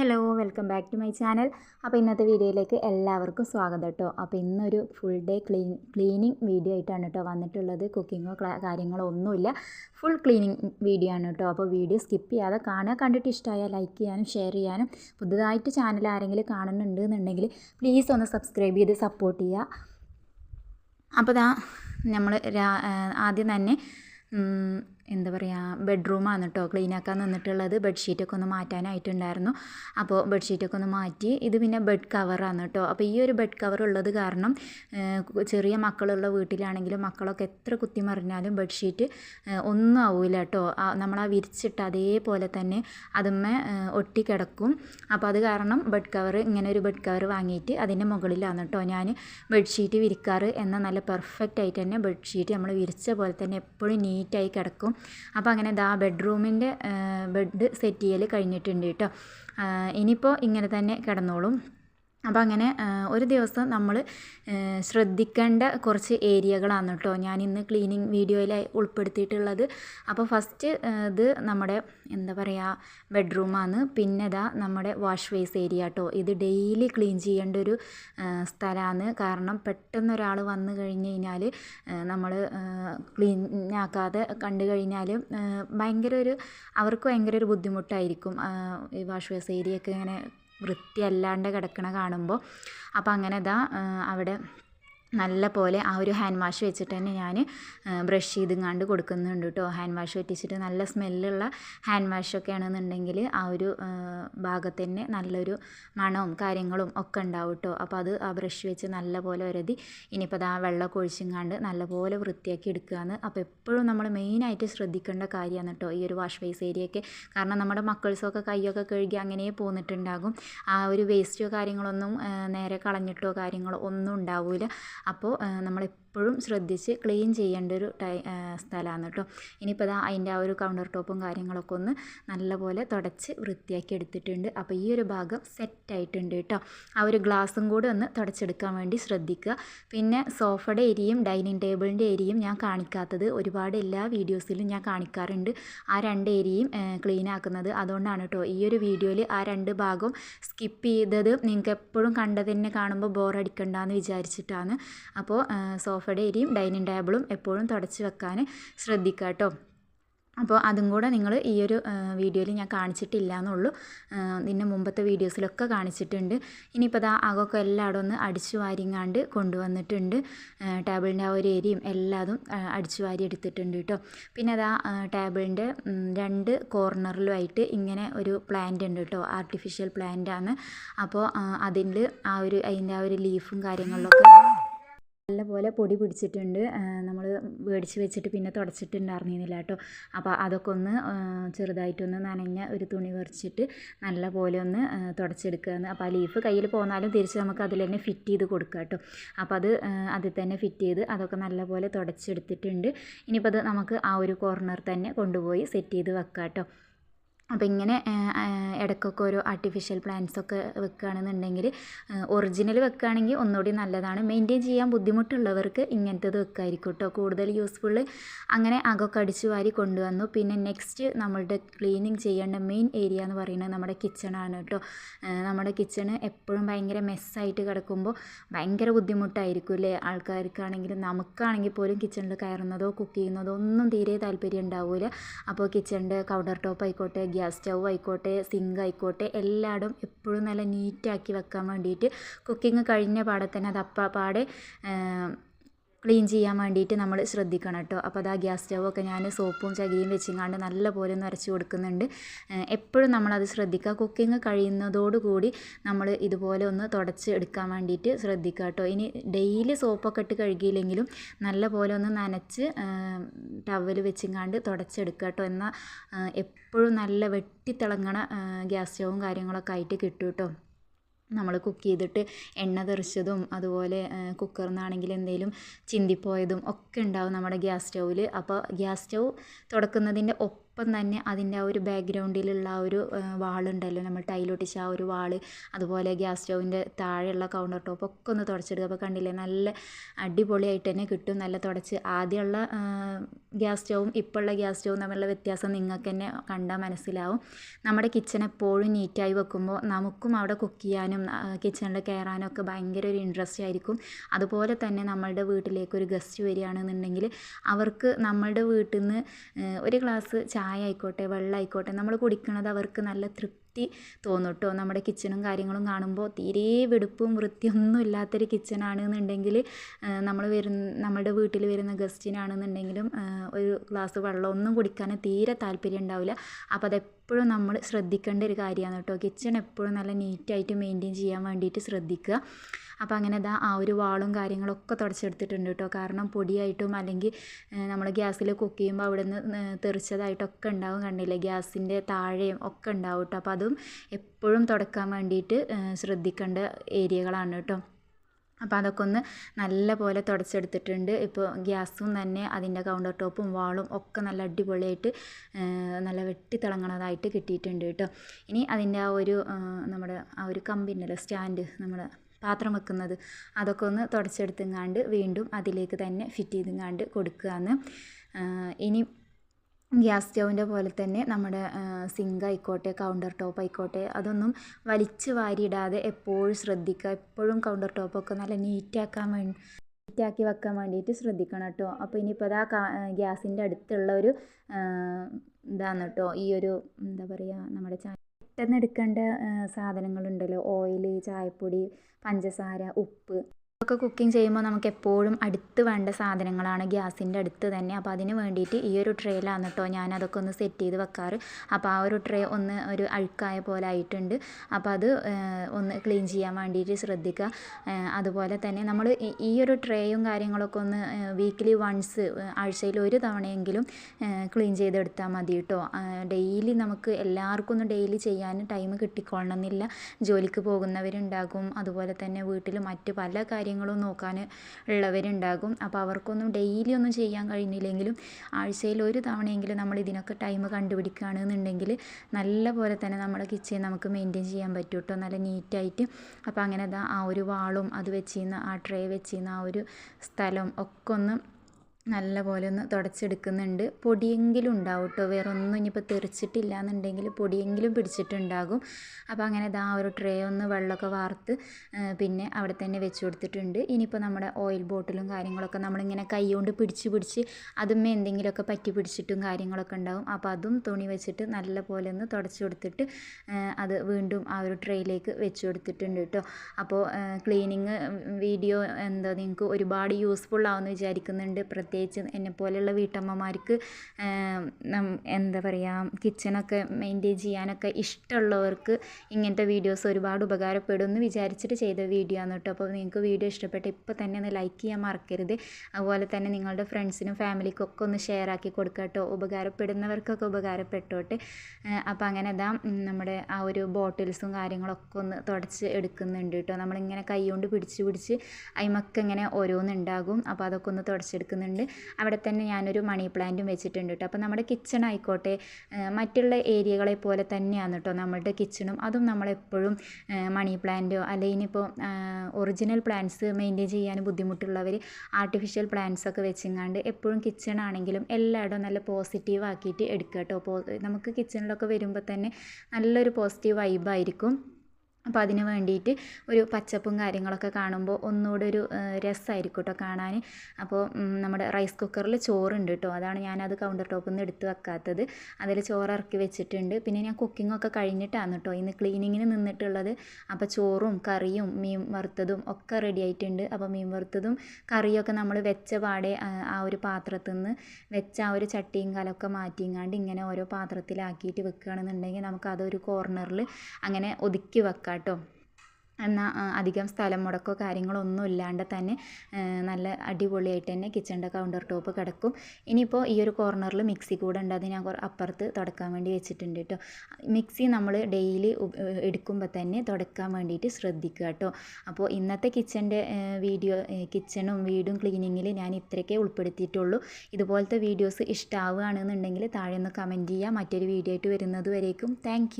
Hello welcome back to my channel. അപ്പോൾ ഇന്നത്തെ വീഡിയോയിലേക്ക് എല്ലാവർക്കും സ്വാഗതം കേട്ടോ. അപ്പോൾ ഇന്നൊരു full day clean cleaning video ആയിട്ടാണ് കേട്ടോ വന്നിട്ടുള്ളത്. കുക്കിങ്ങോ കാര്യങ്ങളോ ഒന്നുമില്ല. ഫുൾ ക്ലീനിങ് വീഡിയോ ആണ് കേട്ടോ. അപ്പോൾ വീഡിയോ സ്കിപ്പ് ചെയ്യാതെ കാണുക. കണ്ടിട്ട് ഇഷ്ടമായാൽ ലൈക്ക് ചെയ്യാനും ഷെയർ ചെയ്യാനും. പുതുതായിട്ട് ചാനൽ ആരെങ്കിലും കാണുന്നുണ്ട് എന്നുണ്ടെങ്കിൽ പ്ലീസ് ഒന്ന് സബ്സ്ക്രൈബ് ചെയ്ത് സപ്പോർട്ട് ചെയ്യുക. അപ്പോൾ ദാ നമ്മൾ ആദ്യം തന്നെ എന്താ പറയുക ബെഡ്റൂമാണ് കേട്ടോ ക്ലീൻ ആക്കാൻ നിന്നിട്ടുള്ളത്. ബെഡ്ഷീറ്റൊക്കെ ഒന്ന് മാറ്റാനായിട്ടുണ്ടായിരുന്നു. അപ്പോൾ ബെഡ്ഷീറ്റൊക്കെ ഒന്ന് മാറ്റി ഇത് പിന്നെ ബെഡ് കവറാണ് കേട്ടോ അപ്പോൾ ഈ ഒരു ബെഡ് കവർ ഉള്ളത് കാരണം ചെറിയ മക്കളുള്ള വീട്ടിലാണെങ്കിലും മക്കളൊക്കെ എത്ര കുത്തി മറിഞ്ഞാലും ബെഡ്ഷീറ്റ് ഒന്നും ആവില്ല കേട്ടോ നമ്മൾ ആ വിരിച്ചിട്ട് അതേപോലെ തന്നെ അതുമ്മേ ഒട്ടിക്കിടക്കും. അപ്പോൾ അത് കാരണം ബെഡ് കവർ ഇങ്ങനെ ഒരു ബെഡ് കവർ വാങ്ങിയിട്ട് അതിന്റെ മുകളിലാണ് കേട്ടോ ഞാൻ ബെഡ്ഷീറ്റ് വിരിക്കാറ് എന്ന നല്ല പെർഫെക്റ്റ് ആയിട്ട് തന്നെ ബെഡ്ഷീറ്റ് നമ്മൾ വിരിച്ച പോലെ തന്നെ എപ്പോഴും നീറ്റായി കിടക്കും. അപ്പോൾ അങ്ങനെ ദാ ബെഡ്റൂമിന്റെ ബെഡ് സെറ്റ് ചെയ്യൽ കഴിഞ്ഞിട്ടുണ്ട് കേട്ടോ. ഇനിയിപ്പോൾ ഇങ്ങനെ തന്നെ കിടന്നോളും. അപ്പോൾ അങ്ങനെ ഒരു ദിവസം നമ്മൾ ശ്രദ്ധിക്കേണ്ട കുറച്ച് ഏരിയകളാണ് കേട്ടോ ഇന്ന് ക്ലീനിങ് വീഡിയോയിൽ ഉൾപ്പെടുത്തിയിട്ടുള്ളത്. അപ്പോൾ ഫസ്റ്റ് ഇത് നമ്മുടെ എന്താ പറയുക ബെഡ്റൂമാണ്. പിന്നെ ഇതാ നമ്മുടെ വാഷ് വേസ് ഏരിയ കേട്ടോ ഇത് ഡെയിലി ക്ലീൻ ചെയ്യേണ്ട ഒരു സ്ഥലമാണ് കാരണം പെട്ടെന്ന് ഒരാൾ വന്നു കഴിഞ്ഞ് കഴിഞ്ഞാൽ നമ്മൾ ക്ലീൻ ആക്കാതെ കണ്ടു കഴിഞ്ഞാൽ ഭയങ്കര ഒരു അവർക്ക് ഭയങ്കര ഒരു ബുദ്ധിമുട്ടായിരിക്കും ഈ വാഷ് വേസ് ഏരിയ ഒക്കെ ഇങ്ങനെ വൃത്തിയല്ലാണ്ട് കിടക്കണ കാണുമ്പോൾ അപ്പോൾ അങ്ങനെ ഇതാ അവിടെ നല്ല പോലെ ആ ഒരു ഹാൻഡ് വാഷ് വെച്ചിട്ട് തന്നെ ഞാൻ ബ്രഷ് ചെയ്തിങ്ങാണ്ട് കൊടുക്കുന്നുണ്ട് കേട്ടോ ഹാൻഡ് വാഷ് വെച്ചിട്ട് നല്ല സ്മെല്ലുള്ള ഹാൻഡ് വാഷൊക്കെ ആണെന്നുണ്ടെങ്കിൽ ആ ഒരു ഭാഗത്ത് തന്നെ നല്ലൊരു മണവും കാര്യങ്ങളും ഒക്കെ ഉണ്ടാവും കേട്ടോ അപ്പോൾ അത് ആ ബ്രഷ് വെച്ച് നല്ല പോലെ ഒരതി ഇനിയിപ്പോൾ അത് ആ വെള്ളമൊക്കെ ഒഴിച്ചിങ്ങാണ്ട് നല്ലപോലെ വൃത്തിയാക്കി എടുക്കുകയാണ് അപ്പോൾ എപ്പോഴും നമ്മൾ മെയിനായിട്ട് ശ്രദ്ധിക്കേണ്ട കാര്യമാണ് കേട്ടോ ഈ ഒരു വാഷ് ബേസ് ഏരിയയൊക്കെ കാരണം നമ്മുടെ മക്കൾസൊക്കെ കൈയൊക്കെ കഴുകി അങ്ങനെ പോന്നിട്ടുണ്ടാകും. ആ ഒരു വേസ്റ്റോ കാര്യങ്ങളൊന്നും നേരെ കളഞ്ഞിട്ടോ കാര്യങ്ങളോ ഒന്നും ഉണ്ടാവില്ല അപ്പോൾ നമ്മൾ എപ്പോഴും ശ്രദ്ധിച്ച് ക്ലീൻ ചെയ്യേണ്ട ഒരു ടൈ സ്ഥലമാണ് കേട്ടോ. ഇനിയിപ്പോൾ ഇതാ അതിന്റെ ആ ഒരു കൗണ്ടർ ടോപ്പും കാര്യങ്ങളൊക്കെ ഒന്ന് നല്ലപോലെ തുടച്ച് വൃത്തിയാക്കി എടുത്തിട്ടുണ്ട്. അപ്പോൾ ഈ ഒരു ഭാഗം സെറ്റ് ആയിട്ടുണ്ട് കേട്ടോ. ആ ഒരു ഗ്ലാസും കൂടെ ഒന്ന് തുടച്ചെടുക്കാൻ വേണ്ടി ശ്രദ്ധിക്കുക. പിന്നെ സോഫയുടെ ഏരിയയും ഡൈനിങ് ടേബിളിന്റെ ഏരിയയും ഞാൻ കാണിക്കാത്തത് ഒരുപാട് എല്ലാ വീഡിയോസിലും ഞാൻ കാണിക്കാറുണ്ട്. ആ രണ്ട് ഏരിയയും ക്ലീൻ ആക്കുന്നത് അതുകൊണ്ടാണ് കേട്ടോ. ഈ ഒരു വീഡിയോയിൽ ആ രണ്ട് ഭാഗവും സ്കിപ്പ് ചെയ്തത്. നിങ്ങൾക്ക് എപ്പോഴും കണ്ടത് കാണുമ്പോൾ കാണുമ്പോൾ ബോറടിക്കണ്ടെന്ന് വിചാരിച്ചിട്ടാണ്. അപ്പോൾ സോഫയുടെ ഏരിയയും ഡൈനിങ് ടേബിളും എപ്പോഴും തുടച്ച് വെക്കാൻ ശ്രദ്ധിക്കുക കേട്ടോ അപ്പോൾ അതും കൂടെ നിങ്ങൾ ഈ ഒരു വീഡിയോയിൽ ഞാൻ കാണിച്ചിട്ടില്ല എന്നുള്ളൂ. ഇതിന്റെ മുമ്പത്തെ വീഡിയോസിലൊക്കെ കാണിച്ചിട്ടുണ്ട്. ഇനിയിപ്പോൾ അതാ അകമൊക്കെ എല്ലായിടും ഒന്ന് അടിച്ചു വാരിങ്ങാണ്ട് കൊണ്ടുവന്നിട്ടുണ്ട്. ടേബിളിന്റെ ആ ഒരു ഏരിയയും എല്ലാതും അടിച്ചു വാരി എടുത്തിട്ടുണ്ട് കേട്ടോ. പിന്നെ അതാ ടേബിളിന്റെ രണ്ട് കോർണറിലുമായിട്ട് ഇങ്ങനെ ഒരു പ്ലാന്റ് ഉണ്ട് കേട്ടോ. ആർട്ടിഫിഷ്യൽ പ്ലാന്റ് ആണ് അപ്പോൾ അതിൽ ആ ഒരു അതിന്റെ ആ ഒരു ലീഫും കാര്യങ്ങളിലൊക്കെ നല്ലപോലെ പൊടി പിടിച്ചിട്ടുണ്ട്. നമ്മൾ മേടിച്ച് വെച്ചിട്ട് പിന്നെ തുടച്ചിട്ടുണ്ടായിരുന്നില്ല കേട്ടോ. അപ്പോൾ അതൊക്കെ ഒന്ന് ചെറുതായിട്ടൊന്ന് നനഞ്ഞ ഒരു തുണി പറിച്ചിട്ട് നല്ലപോലെ ഒന്ന് ഒന്ന് തുടച്ചെടുക്കുകയെന്ന് അപ്പോൾ ആ ലീഫ് കയ്യിൽ പോന്നാലും തിരിച്ച് നമുക്ക് അതിൽ തന്നെ ഫിറ്റ് ചെയ്ത് കൊടുക്കുക കേട്ടോ. അപ്പോൾ അത് അതിൽ തന്നെ ഫിറ്റ് ചെയ്ത് അതൊക്കെ നല്ലപോലെ തുടച്ചെടുത്തിട്ടുണ്ട്. ഇനിയിപ്പോൾ അത് നമുക്ക് ആ ഒരു കോർണർ തന്നെ കൊണ്ടുപോയി സെറ്റ് ചെയ്ത് വെക്കാം കേട്ടോ. അപ്പോൾ ഇങ്ങനെ ഇടയ്ക്കൊക്കെ ഓരോ ആർട്ടിഫിഷ്യൽ പ്ലാന്റ്സ് ഒക്കെ വെക്കുകയാണെന്നുണ്ടെങ്കിൽ ഒറിജിനൽ വെക്കുകയാണെങ്കിൽ ഒന്നുകൂടി നല്ലതാണ്. മെയിന്റെയിൻ ചെയ്യാൻ ബുദ്ധിമുട്ടുള്ളവർക്ക് ഇങ്ങനത്തേത് വെക്കായിരിക്കും കേട്ടോ കൂടുതൽ യൂസ്ഫുൾ അങ്ങനെ അകൊക്കെ അടിച്ചു വാരി കൊണ്ടുവന്നു. പിന്നെ നെക്സ്റ്റ് നമ്മളുടെ ക്ലീനിങ് ചെയ്യേണ്ട മെയിൻ ഏരിയ എന്ന് പറയുന്നത് നമ്മുടെ കിച്ചണാണ് കേട്ടോ നമ്മുടെ കിച്ചണ് എപ്പോഴും ഭയങ്കര മെസ്സായിട്ട് കിടക്കുമ്പോൾ ഭയങ്കര ബുദ്ധിമുട്ടായിരിക്കും അല്ലേ ആൾക്കാർക്കാണെങ്കിലും നമുക്കാണെങ്കിൽ പോലും കിച്ചണിൽ കയറുന്നതോ കുക്ക് ചെയ്യുന്നതോ ഒന്നും തീരെ താല്പര്യം ഉണ്ടാവില്ല അപ്പോൾ കിച്ചണിന്റെ കൗണ്ടർ ടോപ്പ് ആയിക്കോട്ടെ ഗ്യാസ് സ്റ്റൗ ആയിക്കോട്ടെ സിങ്ക് ആയിക്കോട്ടെ എല്ലായിടും എപ്പോഴും നല്ല നീറ്റാക്കി വെക്കാൻ വേണ്ടിയിട്ട് കുക്കിംഗ് കഴിഞ്ഞ പാടെ തന്നെ അത് അപ്പ പാടെ ക്ലീൻ ചെയ്യാൻ വേണ്ടിയിട്ട് നമ്മൾ ശ്രദ്ധിക്കണം കേട്ടോ. അപ്പോൾ അതാ ഗ്യാസ് സ്റ്റൗവൊക്കെ ഞാൻ സോപ്പും ചകിരിയും വെച്ചിങ്ങാണ്ട് നല്ല പോലെ ഒന്ന് അരച്ച് കൊടുക്കുന്നുണ്ട്. എപ്പോഴും നമ്മളത് ശ്രദ്ധിക്കുക. കുക്കിംഗ് കഴിയുന്നതോടുകൂടി നമ്മൾ ഇതുപോലെ ഒന്ന് തുടച്ച് എടുക്കാൻ വേണ്ടിയിട്ട് ശ്രദ്ധിക്കുക കേട്ടോ. ഇനി ഡെയിലി സോപ്പൊക്കെ ഇട്ട് കഴുകിയില്ലെങ്കിലും നല്ല പോലെ ഒന്ന് നനച്ച് ടവൽ വെച്ചിങ്ങാണ്ട് തുടച്ചെടുക്കുക കേട്ടോ. എന്നാൽ എപ്പോഴും നല്ല വെട്ടിത്തിളങ്ങണ ഗ്യാസ് സ്റ്റൗവും കാര്യങ്ങളൊക്കെ ആയിട്ട് കിട്ടും കേട്ടോ. നമ്മൾ കുക്ക് ചെയ്തിട്ട് എണ്ണ തെറിച്ചതും അതുപോലെ കുക്കറിൽ നിന്നാണെങ്കിൽ എന്തെങ്കിലും ചിന്തിപ്പോയതും ഒക്കെ ഉണ്ടാവും നമ്മുടെ ഗ്യാസ് സ്റ്റൗവിൽ അപ്പോൾ ഗ്യാസ് സ്റ്റൗ തുടക്കുന്നതിന്റെ ഒപ്പം ഒപ്പം തന്നെ അതിന്റെ ആ ഒരു ബാക്ക്ഗ്രൗണ്ടിലുള്ള ആ ഒരു വാളുണ്ടല്ലോ നമ്മൾ ടൈലൊട്ടിച്ച ആ ഒരു വാൾ. അതുപോലെ ഗ്യാസ് സ്റ്റൗവിന്റെ താഴെയുള്ള കൗണ്ടർ ടോപ്പ് ഒക്കെ ഒന്ന് തുടച്ചെടുക്കുക. അപ്പോൾ കണ്ടില്ലേ നല്ല അടിപൊളിയായിട്ട് തന്നെ കിട്ടും. നല്ല തുടച്ച്. ആദ്യമുള്ള ഗ്യാസ് സ്റ്റൗവും ഇപ്പോഴുള്ള ഗ്യാസ് സ്റ്റൗവും തമ്മിലുള്ള വ്യത്യാസം നിങ്ങൾക്ക് തന്നെ കണ്ടാൽ മനസ്സിലാവും. നമ്മുടെ കിച്ചൺ എപ്പോഴും നീറ്റായി വെക്കുമ്പോൾ നമുക്കും അവിടെ കുക്ക് ചെയ്യാനും കിച്ചണിൽ കയറാനും ഒക്കെ ഭയങ്കര ഒരു ഇൻട്രസ്റ്റ് ആയിരിക്കും. അതുപോലെ തന്നെ നമ്മളുടെ വീട്ടിലേക്ക് ഒരു ഗസ്റ്റ് വരികയാണെന്നുണ്ടെങ്കിൽ അവർക്ക് നമ്മളുടെ വീട്ടിൽ നിന്ന് ഒരു ഗ്ലാസ് ചായ വെള്ളം ആയിക്കോട്ടെ നമ്മൾ കുടിക്കുന്നത് അവർക്ക് നല്ല തൃപ്തി തോന്നും കേട്ടോ നമ്മുടെ കിച്ചണും കാര്യങ്ങളും കാണുമ്പോൾ തീരെ വെടുപ്പും വൃത്തിയൊന്നും ഇല്ലാത്തൊരു കിച്ചണാണ് എന്നുണ്ടെങ്കിൽ നമ്മൾ വരുന്ന നമ്മുടെ വീട്ടിൽ വരുന്ന ഗസ്റ്റിനാണെന്നുണ്ടെങ്കിലും ഒരു ഗ്ലാസ് വെള്ളം ഒന്നും കുടിക്കാൻ തീരെ താല്പര്യം ഉണ്ടാവില്ല. അപ്പോൾ അതെപ്പോഴും നമ്മൾ ശ്രദ്ധിക്കേണ്ട ഒരു കാര്യമാണ് കേട്ടോ. കിച്ചൺ എപ്പോഴും നല്ല നീറ്റായിട്ട് മെയിന്റെയിൻ ചെയ്യാൻ വേണ്ടിയിട്ട് ശ്രദ്ധിക്കുക. അപ്പോൾ അങ്ങനെ ഇതാ ആ ഒരു വാളും കാര്യങ്ങളൊക്കെ തുടച്ചെടുത്തിട്ടുണ്ട് കേട്ടോ. കാരണം പൊടിയായിട്ടും അല്ലെങ്കിൽ നമ്മൾ ഗ്യാസിൽ കുക്ക് ചെയ്യുമ്പോൾ അവിടെ നിന്ന് തെറിച്ചതായിട്ടൊക്കെ ഉണ്ടാവും കണ്ടില്ലേ? ഗ്യാസിന്റെ താഴെയും ഒക്കെ ഉണ്ടാവും കേട്ടോ. അപ്പോൾ അതും എപ്പോഴും തുടക്കാൻ വേണ്ടിയിട്ട് ശ്രദ്ധിക്കേണ്ട ഏരിയകളാണ് കേട്ടോ. അപ്പോൾ അതൊക്കെ ഒന്ന് നല്ല പോലെ തുടച്ചെടുത്തിട്ടുണ്ട്. ഇപ്പോൾ ഗ്യാസും തന്നെ അതിന്റെ കൗണ്ടർ ടോപ്പും വാളും ഒക്കെ നല്ല അടിപൊളിയായിട്ട് നല്ല വെട്ടി തിളങ്ങണതായിട്ട് കിട്ടിയിട്ടുണ്ട് കേട്ടോ. ഇനി അതിന്റെ ആ ഒരു നമ്മുടെ ആ ഒരു കമ്പിന്റെ സ്റ്റാൻഡ് നമ്മൾ പാത്രം വെക്കുന്നത് അതൊക്കെ ഒന്ന് തുടച്ചെടുത്തെങ്ങാണ്ട് വീണ്ടും അതിലേക്ക് തന്നെ ഫിറ്റ് ചെയ്തെങ്ങാണ്ട് കൊടുക്കുകയെന്ന് ഇനി ഗ്യാസ് സ്റ്റൗവിന്റെ പോലെ തന്നെ നമ്മുടെ സിങ്ക് ആയിക്കോട്ടെ കൗണ്ടർ ടോപ്പ് ആയിക്കോട്ടെ അതൊന്നും വലിച്ച് വാരിയിടാതെ എപ്പോഴും ശ്രദ്ധിക്കുക. എപ്പോഴും കൗണ്ടർ ടോപ്പൊക്കെ നല്ല നീറ്റാക്കാൻ വേണ്ടി നീറ്റാക്കി വെക്കാൻ വേണ്ടിയിട്ട് ശ്രദ്ധിക്കണം കേട്ടോ. അപ്പോൾ ഇനിയിപ്പോൾ അതാ ഗ്യാസിന്റെ അടുത്തുള്ള ഒരു ഇതാണ് കേട്ടോ. ഈ ഒരു എന്താ പറയുക നമ്മുടെ ചായ പെട്ടെന്ന് എടുക്കേണ്ട സാധനങ്ങളുണ്ടല്ലോ. ഓയിൽ ചായപ്പൊടി പഞ്ചസാര ഉപ്പ്. ഒക്കെ കുക്കിംഗ് ചെയ്യുമ്പോൾ നമുക്ക് എപ്പോഴും അടുത്ത് വേണ്ട സാധനങ്ങളാണ് ഗ്യാസിന്റെ അടുത്ത് തന്നെ. അപ്പോൾ അതിന് വേണ്ടിയിട്ട് ഈ ഒരു ട്രേയിലാണ് കേട്ടോ ഞാൻ അതൊക്കെ ഒന്ന് സെറ്റ് ചെയ്ത് വെക്കാറ്. അപ്പോൾ ആ ഒരു ട്രേ ഒന്ന് ഒരു അഴുക്കായ പോലെ ആയിട്ടുണ്ട്. അപ്പോൾ അത് ഒന്ന് ക്ലീൻ ചെയ്യാൻ വേണ്ടിയിട്ട് ശ്രദ്ധിക്കുക. അതുപോലെ തന്നെ നമ്മൾ ഈ ഒരു ട്രേയും കാര്യങ്ങളൊക്കെ ഒന്ന് വീക്ക്ലി വൺസ് ആഴ്ചയിൽ ഒരു തവണയെങ്കിലും ക്ലീൻ ചെയ്തെടുത്താൽ മതി കേട്ടോ. ഡെയിലി നമുക്ക് എല്ലാവർക്കും ഒന്ന് ഡെയിലി ചെയ്യാൻ ടൈം കിട്ടിക്കൊള്ളണമെന്നില്ല. ജോലിക്ക് പോകുന്നവരുണ്ടാകും. അതുപോലെ തന്നെ വീട്ടിൽ മറ്റ് പല കാര്യങ്ങളും നോക്കാൻ ഉള്ളവരുണ്ടാകും. അപ്പോൾ അവർക്കൊന്നും ഡെയിലി ഒന്നും ചെയ്യാൻ കഴിഞ്ഞില്ലെങ്കിലും ആഴ്ചയിൽ ഒരു തവണയെങ്കിലും നമ്മൾ ഇതിനൊക്കെ ടൈം കണ്ടുപിടിക്കുകയാണെന്നുണ്ടെങ്കിൽ നല്ല പോലെ തന്നെ നമ്മുടെ കിച്ചൺ നമുക്ക് മെയിന്റെയിൻ ചെയ്യാൻ പറ്റും കേട്ടോ. നല്ല നീറ്റായിട്ട് അപ്പോൾ അങ്ങനെ ആ ഒരു വാളും അത് വെച്ചിരുന്ന ആ ട്രേ വെച്ചിരുന്ന ആ ഒരു സ്ഥലം ഒക്കെ ഒന്ന് നല്ല പോലെ ഒന്ന് തുടച്ചെടുക്കുന്നുണ്ട്. പൊടിയെങ്കിലും ഉണ്ടാവും കേട്ടോ വേറെ ഒന്നും ഇനിയിപ്പോൾ തെറിച്ചിട്ടില്ല എന്നുണ്ടെങ്കിൽ പൊടിയെങ്കിലും പിടിച്ചിട്ടുണ്ടാകും. അപ്പോൾ അങ്ങനെ ഇതാ ഒരു ട്രേ ഒന്ന് വെള്ളമൊക്കെ വാർത്ത് പിന്നെ അവിടെ തന്നെ വെച്ച് കൊടുത്തിട്ടുണ്ട്. ഇനിയിപ്പോൾ നമ്മുടെ ഓയിൽ ബോട്ടിലും കാര്യങ്ങളൊക്കെ നമ്മളിങ്ങനെ കൈകൊണ്ട് പിടിച്ച് പിടിച്ച് അതുമ്മേ എന്തെങ്കിലുമൊക്കെ പറ്റി പിടിച്ചിട്ടും കാര്യങ്ങളൊക്കെ ഉണ്ടാകും അപ്പോൾ അതും തുണി വെച്ചിട്ട് നല്ല പോലെ ഒന്ന് തുടച്ച് കൊടുത്തിട്ട് അത് വീണ്ടും ആ ഒരു ട്രേയിലേക്ക് വെച്ച് കൊടുത്തിട്ടുണ്ട് കേട്ടോ അപ്പോൾ ക്ലീനിങ് വീഡിയോ എന്താ നിങ്ങൾക്ക് ഒരുപാട് യൂസ്ഫുൾ ആവുമെന്ന് വിചാരിക്കുന്നുണ്ട്. പ്രത്യേകിച്ച് എന്നെ പോലെയുള്ള വീട്ടമ്മമാർക്ക് എന്താ പറയുക കിച്ചണൊക്കെ മെയിന്റെയിൻ ചെയ്യാനൊക്കെ ഇഷ്ടമുള്ളവർക്ക് ഇങ്ങനത്തെ വീഡിയോസ് ഒരുപാട് ഉപകാരപ്പെടും എന്ന് വിചാരിച്ചിട്ട് ചെയ്ത വീഡിയോ ആണ് കേട്ടോ. അപ്പോൾ നിങ്ങൾക്ക് വീഡിയോ ഇഷ്ടപ്പെട്ട് ഇപ്പോൾ തന്നെ ഒന്ന് ലൈക്ക് ചെയ്യാൻ മറക്കരുത്. അതുപോലെ തന്നെ നിങ്ങളുടെ ഫ്രണ്ട്സിനും ഫാമിലിക്കും ഒക്കെ ഒന്ന് ഷെയർ ആക്കി കൊടുക്കുക കേട്ടോ. ഉപകാരപ്പെടുന്നവർക്കൊക്കെ ഉപകാരപ്പെട്ടോട്ടെ. അപ്പോൾ അങ്ങനെ ഇതാ നമ്മുടെ ആ ഒരു ബോട്ടിൽസും കാര്യങ്ങളൊക്കെ ഒന്ന് തുടച്ച് എടുക്കുന്നുണ്ട് കേട്ടോ. നമ്മളിങ്ങനെ കൈ കൊണ്ട് പിടിച്ച് പിടിച്ച് അതിമൊക്കെ ഇങ്ങനെ ഓരോന്നുണ്ടാകും. അപ്പോൾ അതൊക്കെ ഒന്ന് തുടച്ചെടുക്കുന്നുണ്ട്. അവിടെ തന്നെ ഞാനൊരു മണി പ്ലാന്റും വെച്ചിട്ടുണ്ട് കേട്ടോ അപ്പോൾ നമ്മുടെ കിച്ചൺ ആയിക്കോട്ടെ മറ്റുള്ള ഏരിയകളെ പോലെ തന്നെയാണ് കേട്ടോ നമ്മളുടെ കിച്ചണും അതും നമ്മളെപ്പോഴും മണി പ്ലാന്റോ അല്ലെങ്കിൽ ഇനിയിപ്പോൾ ഒറിജിനൽ പ്ലാന്റ്സ് മെയിന്റെയിൻ ചെയ്യാൻ ബുദ്ധിമുട്ടുള്ളവർ ആർട്ടിഫിഷ്യൽ പ്ലാന്റ്സ് ഒക്കെ വെച്ചിങ്ങാണ്ട് എപ്പോഴും കിച്ചൺ ആണെങ്കിലും എല്ലായിടവും നല്ല പോസിറ്റീവ് ആക്കിയിട്ട് എടുക്കുക കേട്ടോ നമുക്ക് കിച്ചണിലൊക്കെ വരുമ്പോൾ തന്നെ നല്ലൊരു പോസിറ്റീവ് വൈബായിരിക്കും അപ്പോൾ അതിന് വേണ്ടിയിട്ട് ഒരു പച്ചപ്പും കാര്യങ്ങളൊക്കെ കാണുമ്പോൾ ഒന്നുകൂടെ ഒരു രസമായിരിക്കും കേട്ടോ കാണാൻ അപ്പോൾ നമ്മുടെ റൈസ് കുക്കറിൽ ചോറുണ്ട് കേട്ടോ അതാണ് ഞാനത് കൗണ്ടർ ടോപ്പിൽ നിന്ന് എടുത്ത് വെക്കാത്തത്. അതിൽ ചോറ് ഇറക്കി വെച്ചിട്ടുണ്ട്. പിന്നെ ഞാൻ കുക്കിങ്ങൊക്കെ കഴിഞ്ഞിട്ടാണ് കേട്ടോ ഇന്ന് ക്ലീനിങ്ങിന് നിന്നിട്ടുള്ളത്. അപ്പോൾ ചോറും കറിയും മീൻ വറുത്തതും ഒക്കെ റെഡി ആയിട്ടുണ്ട്. അപ്പോൾ മീൻ വറുത്തതും കറിയൊക്കെ നമ്മൾ വെച്ച പാടെ ആ ഒരു പാത്രത്തിൽ നിന്ന് വെച്ച ആ ഒരു ചട്ടിയും കലമൊക്കെ മാറ്റിങ്ങാണ്ട് ഇങ്ങനെ ഓരോ പാത്രത്തിലാക്കിയിട്ട് വെക്കുകയാണെന്നുണ്ടെങ്കിൽ നമുക്കതൊരു കോർണറിൽ അങ്ങനെ ഒതുക്കി വെക്കാം. കേട്ടോ എന്നാൽ അധികം സ്ഥലം മുടക്കോ കാര്യങ്ങളോ ഒന്നും ഇല്ലാണ്ട് തന്നെ നല്ല അടിപൊളിയായിട്ട് തന്നെ കിച്ചണിന്റെ കൗണ്ടർ ടോപ്പ് കിടക്കും. ഇനിയിപ്പോൾ ഈ ഒരു കോർണറിൽ മിക്സി കൂടെ ഉണ്ട്. അത് ഞാൻ അപ്പുറത്ത് തുടക്കാൻ വേണ്ടി വെച്ചിട്ടുണ്ട് കേട്ടോ. മിക്സി നമ്മൾ ഡെയിലി എടുക്കുമ്പോൾ തന്നെ തുടക്കാൻ വേണ്ടിയിട്ട് ശ്രദ്ധിക്കുക കേട്ടോ. അപ്പോൾ ഇന്നത്തെ കിച്ചന്റെ വീഡിയോ കിച്ചണും വീടും ക്ലീനിങ്ങിൽ ഞാൻ ഇത്രയൊക്കെ ഉൾപ്പെടുത്തിയിട്ടുള്ളൂ. ഇതുപോലത്തെ വീഡിയോസ് ഇഷ്ടമാവുകയാണെന്നുണ്ടെങ്കിൽ താഴെ ഒന്ന് കമന്റ് ചെയ്യുക. മറ്റൊരു വീഡിയോ ആയിട്ട് വരുന്നത് വരേക്കും. താങ്ക്